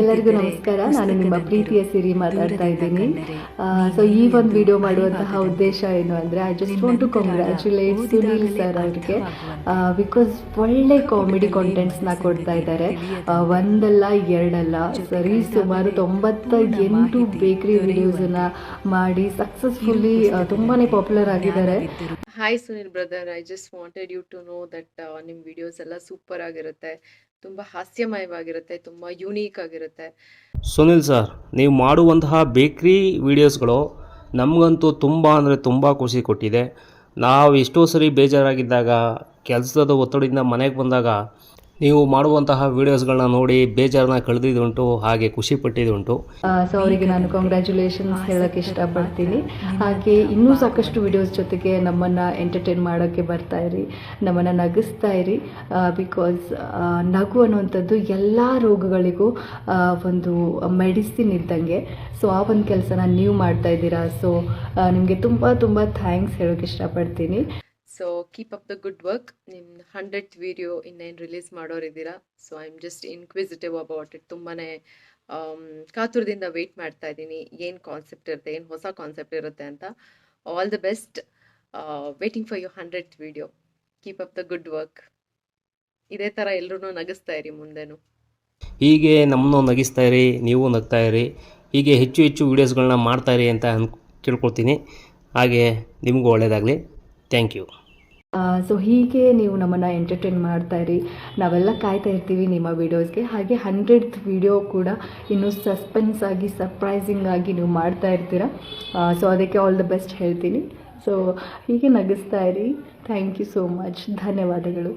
ಎಲ್ಲರಿಗೂ ನಮಸ್ಕಾರ. ನಾನು ನಿಮ್ಮ ಪ್ರೀತಿಯ ಸಿರಿ ಮಾತಾಡ್ತಾ ಇದ್ದೀನಿ. ಸೊ ಈ ಒಂದು ವಿಡಿಯೋ ಮಾಡುವಂತಹ ಉದ್ದೇಶ ಏನು ಅಂದರೆ I just want to congratulate Sunil sir ಅವರಿಗೆ. ಬಿಕಾಸ್ ಒಳ್ಳೆ ಕಾಮಿಡಿ ಕಾಂಟೆಂಟ್ಸ್ನ ಕೊಡ್ತಾ ಇದ್ದಾರೆ. ಒಂದಲ್ಲ ಎರಡಲ್ಲ ಸರಿ ಸುಮಾರು ತೊಂಬತ್ತ ಎಂಟು ಬೇಕರಿ ವಿಡಿಯೋಸನ್ನು ಮಾಡಿ ಸಕ್ಸಸ್ಫುಲ್ಲಿ ತುಂಬಾ ಪಾಪ್ಯುಲರ್ ಆಗಿದ್ದಾರೆ. Hi Sunil brother I just wanted you to know that ನಿಮ್ಮ ವಿಡಿಯೋಸ್ ಎಲ್ಲ ಸೂಪರ್ ಆಗಿರುತ್ತೆ. ತುಂಬ ಹಾಸ್ಯಮಯವಾಗಿರುತ್ತೆ, ತುಂಬ ಯೂನೀಕ್ ಆಗಿರುತ್ತೆ. ಸುನಿಲ್ ಸರ್ ನೀವು ಮಾಡುವಂತಹ ಬೇಕ್ರಿ ವಿಡಿಯೋಸ್ಗಳು ನಮಗಂತೂ ತುಂಬ ಅಂದರೆ ತುಂಬ ಖುಷಿ ಕೊಟ್ಟಿದೆ. ನಾವು ಎಷ್ಟೋ ಸರಿ ಬೇಜಾರಾಗಿದ್ದಾಗ ಕೆಲಸದ ಒತ್ತಡದಿಂದ ಮನೆಗೆ ಬಂದಾಗ ನೀವು ಮಾಡುವಂತಹ ವೀಡಿಯೋಸ್ಗಳನ್ನ ನೋಡಿ ಬೇಜಾರನ್ನ ಕಳೆದಿದ್ದುಂಟು, ಹಾಗೆ ಖುಷಿ ಪಟ್ಟಿದ್ದುಂಟು. ಸೊ ಅವರಿಗೆ ನಾನು ಕಂಗ್ರ್ಯಾಚುಲೇಷನ್ಸ್ ಹೇಳೋಕ್ಕೆ ಇಷ್ಟಪಡ್ತೀನಿ. ಹಾಗೆ ಇನ್ನೂ ಸಾಕಷ್ಟು ವಿಡಿಯೋಸ್ ಜೊತೆಗೆ ನಮ್ಮನ್ನು ಎಂಟರ್ಟೈನ್ ಮಾಡೋಕ್ಕೆ ಬರ್ತಾ ಇರಿ, ನಮ್ಮನ್ನು ನಗಿಸ್ತಾ ಇರಿ. ಬಿಕಾಸ್ ನಗು ಅನ್ನುವಂಥದ್ದು ಎಲ್ಲ ರೋಗಗಳಿಗೂ ಒಂದು ಮೆಡಿಸಿನ್ ಇದ್ದಂಗೆ. ಸೊ ಆ ಒಂದು ಕೆಲಸನ ನೀವು ಮಾಡ್ತಾ ಇದ್ದೀರಾ. ಸೊ ನಿಮಗೆ ತುಂಬ ತುಂಬ ಥ್ಯಾಂಕ್ಸ್ ಹೇಳೋಕ್ಕೆ ಇಷ್ಟಪಡ್ತೀನಿ. So keep up the good work ನಿಮ್ಮ ಹಂಡ್ರೆಡ್ ವೀಡಿಯೋ ಇನ್ನೇನು release ಮಾಡೋರಿದ್ದೀರಾ so I am just inquisitive about it ತುಂಬಾ ಕಾತುರದಿಂದ ವೆಯ್ಟ್ ಮಾಡ್ತಾ ಇದ್ದೀನಿ. ಏನು ಕಾನ್ಸೆಪ್ಟ್ ಇರುತ್ತೆ, ಏನು ಹೊಸ ಕಾನ್ಸೆಪ್ಟ್ ಇರುತ್ತೆ ಅಂತ. All the best waiting for you hundred video keep up the good work ಇದೇ ಥರ ಎಲ್ಲರೂ ನಗಿಸ್ತಾ ಇರಿ ಮುಂದೆನೂ. ಹೀಗೆ ನಮ್ಮನ್ನು ನಗಿಸ್ತಾ ಇರಿ, ನೀವು ನಗ್ತಾ ಇರಿ. ಹೀಗೆ ಹೆಚ್ಚು ಹೆಚ್ಚು ವೀಡಿಯೋಸ್ಗಳನ್ನ ಮಾಡ್ತಾ ಇರಿ ಅಂತ ಅನ್ ಕೇಳ್ಕೊಳ್ತೀನಿ. ಹಾಗೆ ನಿಮಗೂ ಒಳ್ಳೆಯದಾಗಲಿ ಥ್ಯಾಂಕ್ ಯು ಸೊ ಹೀಗೆ ನೀವು ನಮ್ಮನ್ನು ಎಂಟರ್ಟೈನ್ ಮಾಡ್ತಾ ಇರಿ. ನಾವೆಲ್ಲ ಕಾಯ್ತಾ ಇರ್ತೀವಿ ನಿಮ್ಮ ವೀಡಿಯೋಸ್ಗೆ ಹಾಗೆ ಹಂಡ್ರೆಡ್ ವಿಡಿಯೋ ಕೂಡ ಇನ್ನೂ ಸಸ್ಪೆನ್ಸ್ ಆಗಿ ಸರ್ಪ್ರೈಸಿಂಗ್ ಆಗಿ ನೀವು ಮಾಡ್ತಾ ಇರ್ತೀರ. ಸೊ ಅದಕ್ಕೆ ಆಲ್ ದ ಬೆಸ್ಟ್ ಹೇಳ್ತೀನಿ. ಸೊ ಹೀಗೆ ನಗಿಸ್ತಾ ಇರಿ. ಥ್ಯಾಂಕ್ ಯು ಸೋ ಮಚ್ ಧನ್ಯವಾದಗಳು.